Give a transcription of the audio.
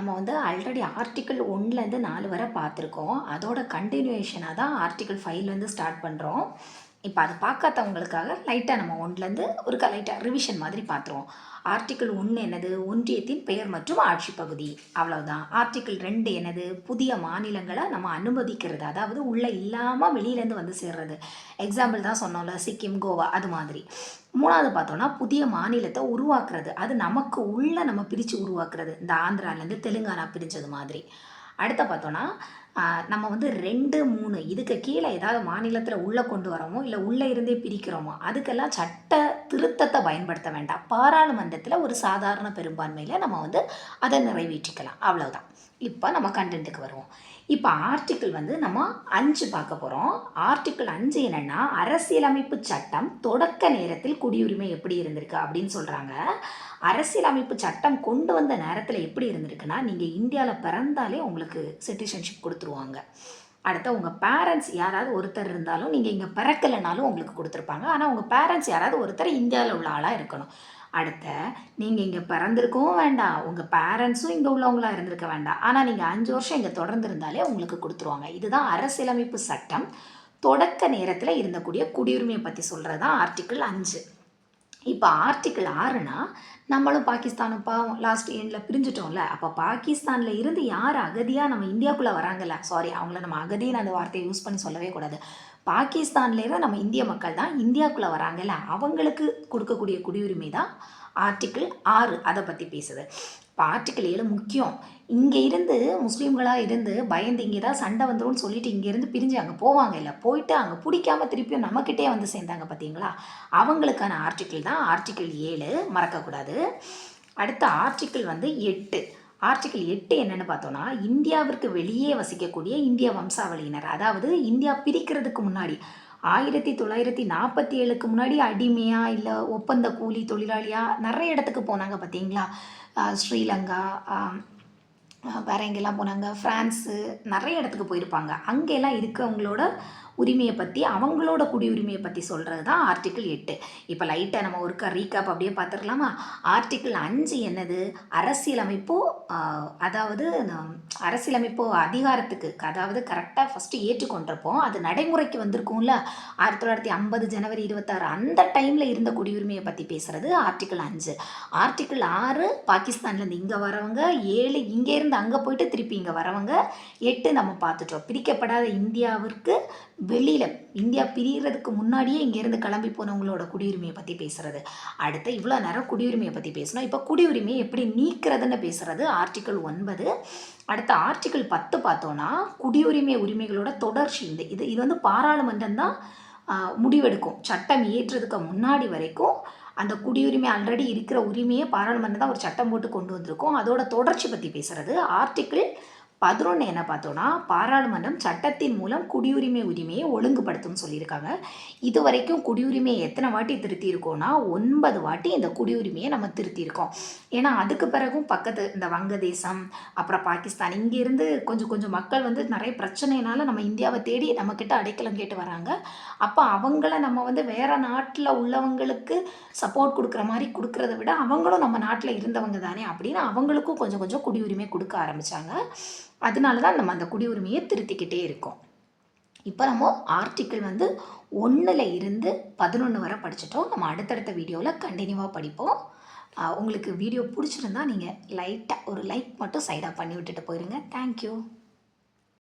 நம்ம வந்து already article ஒன்லேருந்து நாலு வரை பார்த்துருக்கோம். அதோட கண்டினியூஷனாக தான் ஆர்டிக்கிள் ஃபைவ்லேருந்து ஸ்டார்ட் பண்ணுறோம் இப்போ அது பார்க்காதவங்களுக்காக லைட்டாக நம்ம ஒன்றுலேருந்து ஒரு க லைட்டாக ரிவிஷன் மாதிரி பார்த்துருவோம் ஆர்டிக்கிள் ஒன்று என்னது? ஒன்றியத்தின் பெயர் மற்றும் ஆட்சி பகுதி. அவ்வளவுதான். ஆர்டிக்கிள் ரெண்டு என்னது? புதிய மாநிலங்களை நம்ம அனுமதிக்கிறது. அதாவது உள்ளே இல்லாமல் வெளியிலேருந்து வந்து சேர்றது. எக்ஸாம்பிள் தான் சொன்னோம்ல சிக்கிம் கோவா அது மாதிரி. மூணாவது பார்த்தோன்னா புதிய மாநிலத்தை உருவாக்குறது. அது நமக்கு உள்ளே நம்ம பிரித்து உருவாக்குறது. இந்த ஆந்திராலேருந்து தெலுங்கானா பிரிஞ்சது மாதிரி. அடுத்த பார்த்தோன்னா நம்ம வந்து ரெண்டு மூணு இதுக்கு கீழே ஏதாவது மாநிலத்தில் உள்ளே கொண்டு வரோமோ இல்லை உள்ளே இருந்தே பிரிக்கிறோமோ அதுக்கெல்லாம் சட்ட திருத்தத்தை பயன்படுத்த வேண்டாம். பாராளுமன்றத்தில் ஒரு சாதாரண பெரும்பான்மையில் நம்ம வந்து அதை நிறைவேற்றிக்கலாம். அவ்வளோதான் இப்போ நம்ம கண்டென்ட்டுக்கு வருவோம். இப்போ ஆர்டிக்கிள் வந்து நம்ம அஞ்சு பார்க்க போகிறோம் ஆர்டிக்கிள் அஞ்சு என்னென்னா அரசியலமைப்பு சட்டம் தொடக்க நேரத்தில் குடியுரிமை எப்படி இருந்திருக்கு அப்படின்னு சொல்கிறாங்க அரசியலமைப்பு சட்டம் கொண்டு வந்த நேரத்தில் எப்படி இருந்திருக்குன்னா நீங்கள் இந்தியாவில் பிறந்தாலே உங்களுக்கு சிட்டிசன்ஷிப் கொடுத்துருவாங்க. அடுத்து உங்கள் பேரண்ட்ஸ் யாராவது ஒருத்தர் இருந்தாலும் நீங்கள் இங்கே பிறக்கலைனாலும் உங்களுக்கு கொடுத்துருப்பாங்க. ஆனால் உங்கள் பேரண்ட்ஸ் யாராவது ஒருத்தர் இந்தியாவில் உள்ள ஆளாக இருக்கணும். அடுத்த நீங்கள் இங்கே பிறந்திருக்கவும் வேண்டாம். உங்கள் பேரண்ட்ஸும் இங்கே உள்ளவங்களா இருந்திருக்க வேண்டாம். ஆனால் நீங்கள் அஞ்சு வருஷம் இங்கே தொடர்ந்து இருந்தாலே உங்களுக்கு கொடுத்துருவாங்க. இதுதான் அரசியலமைப்பு சட்டம். தொடக்க நேரத்தில் இருந்தக்கூடிய குடியுரிமையை பற்றி சொல்கிறது தான் ஆர்டிக்கிள் அஞ்சு. இப்போ ஆர்டிக்கிள் ஆறுனா நம்மளும் பாகிஸ்தானும் பாவம் லாஸ்ட் எண்டில் பிரிஞ்சுட்டோம்ல. அப்போ பாகிஸ்தானில் இருந்து யார் அகதியாக நம்ம இந்தியாவுக்குள்ளே வராங்கல்ல? சாரி அவங்கள நம்ம அகதின்னு அந்த வார்த்தையை யூஸ் பண்ணி சொல்லவே கூடாது. பாகிஸ்தான்லேருந்து நம்ம இந்திய மக்கள் தான் இந்தியாவுக்குள்ளே வராங்கல்ல அவங்களுக்கு கொடுக்கக்கூடிய குடியுரிமை தான் ஆர்டிக்கிள் ஆறு அதை பற்றி பேசுது. இப்போ ஆர்டிக்கிள் ஏழு முக்கியம். இங்கே இருந்து முஸ்லீம்களாக இருந்து பயந்து இங்கே தான் சண்டை வந்துரும்னு சொல்லிட்டு இங்கேருந்து பிரிஞ்சு அங்கே போவாங்க இல்லை போயிட்டு அங்கே பிடிக்காம திருப்பியும் நம்மக்கிட்டே வந்து சேர்ந்தாங்க பார்த்தீங்களா அவங்களுக்கான ஆர்டிக்கிள் தான் ஆர்டிக்கிள் ஏழு மறக்கக்கூடாது. அடுத்த ஆர்டிக்கிள் வந்து எட்டு. ஆர்டிக்கிள் எட்டு என்னென்னு பார்த்தோன்னா இந்தியாவிற்கு வெளியே வசிக்கக்கூடிய இந்திய வம்சாவளியினர். அதாவது இந்தியா பிரிக்கிறதுக்கு முன்னாடி ஆயிரத்தி தொள்ளாயிரத்தி நாற்பத்தி ஏழுக்கு முன்னாடி அடிமையா இல்லை ஒப்பந்த கூலி தொழிலாளியாக நிறைய இடத்துக்கு போனாங்க பார்த்தீங்களா? ஸ்ரீலங்கா வேறு எங்கெல்லாம் போனாங்க? ஃப்ரான்ஸு நிறைய இடத்துக்கு போயிருப்பாங்க. அங்கெல்லாம் இருக்கவங்களோட உரிமையை பற்றி அவங்களோட குடியுரிமையை பற்றி சொல்கிறது தான் ஆர்டிக்கிள் எட்டு. இப்போ லைட்டாக நம்ம ஒரு ரீகாப் அப்படியே பார்த்துடலாமா? ஆர்டிக்கிள் அஞ்சு என்னது? அரசியலமைப்பு அதாவது அரசியலமைப்போ அரசியலமைப்பு அதிகாரத்துக்கு அதாவது கரெக்டாக ஃபஸ்ட்டு ஏற்றுக்கொண்டிருப்போம். அது நடைமுறைக்கு வந்திருக்கும்ல? ஆயிரத்தி தொள்ளாயிரத்தி ஐம்பது ஜனவரி இருபத்தாறு அந்த டைமில் இருந்த குடியுரிமையை பற்றி பேசுகிறது ஆர்டிக்கிள் அஞ்சு. ஆர்டிக்கிள் ஆறு பாகிஸ்தான்லேருந்து இங்கே வரவங்க ஏழு இங்கேருந்து அங்கே போயிட்டு திருப்பி இங்கே வரவங்க எட்டு நம்ம பார்த்துட்டோம். பிரிக்கப்படாத இந்தியாவிற்கு வெளியில் இந்தியா பிரிகிறதுக்கு முன்னாடியே இங்கேருந்து கிளம்பி போனவங்களோட குடியுரிமையை பற்றி பேசுகிறது அடுத்து இவ்வளோ நேரம் குடியுரிமையை பற்றி பேசணும் இப்போ குடியுரிமையை எப்படி நீக்கிறதுன்னு பேசுகிறது ஆர்டிக்கல் ஒன்பது. அடுத்த ஆர்டிக்கிள் பத்து பார்த்தோன்னா குடியுரிமை உரிமைகளோட தொடர்ச்சி. இந்த இது இது வந்து பாராளுமன்றம் தான் முடிவெடுக்கும். சட்டம் இயற்றுறதுக்கு முன்னாடி வரைக்கும் அந்த குடியுரிமை ஆல்ரெடி இருக்கிற உரிமையை பாராளுமன்றம் தான் ஒரு சட்டம் போட்டு கொண்டு வந்திருக்கோம். அதோட தொடர்ச்சி பற்றி பேசுகிறது ஆர்டிக்கிள் பதினொன்று என்ன பார்த்தோன்னா பாராளுமன்றம் சட்டத்தின் மூலம் குடியுரிமை உரிமையை ஒழுங்குபடுத்தும் சொல்லியிருக்காங்க. இது வரைக்கும் குடியுரிமையை எத்தனை வாட்டி திருத்தியிருக்கோம்னா ஒன்பது வாட்டி இந்த குடியுரிமையை நம்ம திருத்தியிருக்கோம். ஏன்னா அதுக்கு பிறகும் பக்கத்து இந்த வங்கதேசம் அப்புறம் பாகிஸ்தான் இங்கேருந்து கொஞ்சம் கொஞ்சம் மக்கள் வந்து நிறைய பிரச்சனைனால நம்ம இந்தியாவை தேடி நம்மக்கிட்ட அடைக்கலம் கேட்டு வராங்க. அப்போ அவங்கள நம்ம வந்து வேறு நாட்டில் உள்ளவங்களுக்கு சப்போர்ட் கொடுக்குற மாதிரி கொடுக்கறத விட அவங்களும் நம்ம நாட்டில் இருந்தவங்க தானே அப்படின்னு அவங்களுக்கும் கொஞ்சம் கொஞ்சம் குடியுரிமை கொடுக்க ஆரம்பித்தாங்க அதனால தான் நம்ம அந்த குடியுரிமையை திருத்திக்கிட்டே இருக்கோம். இப்போ நம்ம ஆர்டிக்கிள் வந்து ஒன்றில் இருந்து பதினொன்று வரை படிச்சிட்டோம். நம்ம அடுத்தடுத்த வீடியோவில் கண்டினியூவாக படிப்போம். உங்களுக்கு வீடியோ பிடிச்சிருந்தா நீங்கள் லைட்டாக ஒரு லைக் மட்டும் சைடாக பண்ணி விட்டுட்டு போயிருங்க. தேங்க்யூ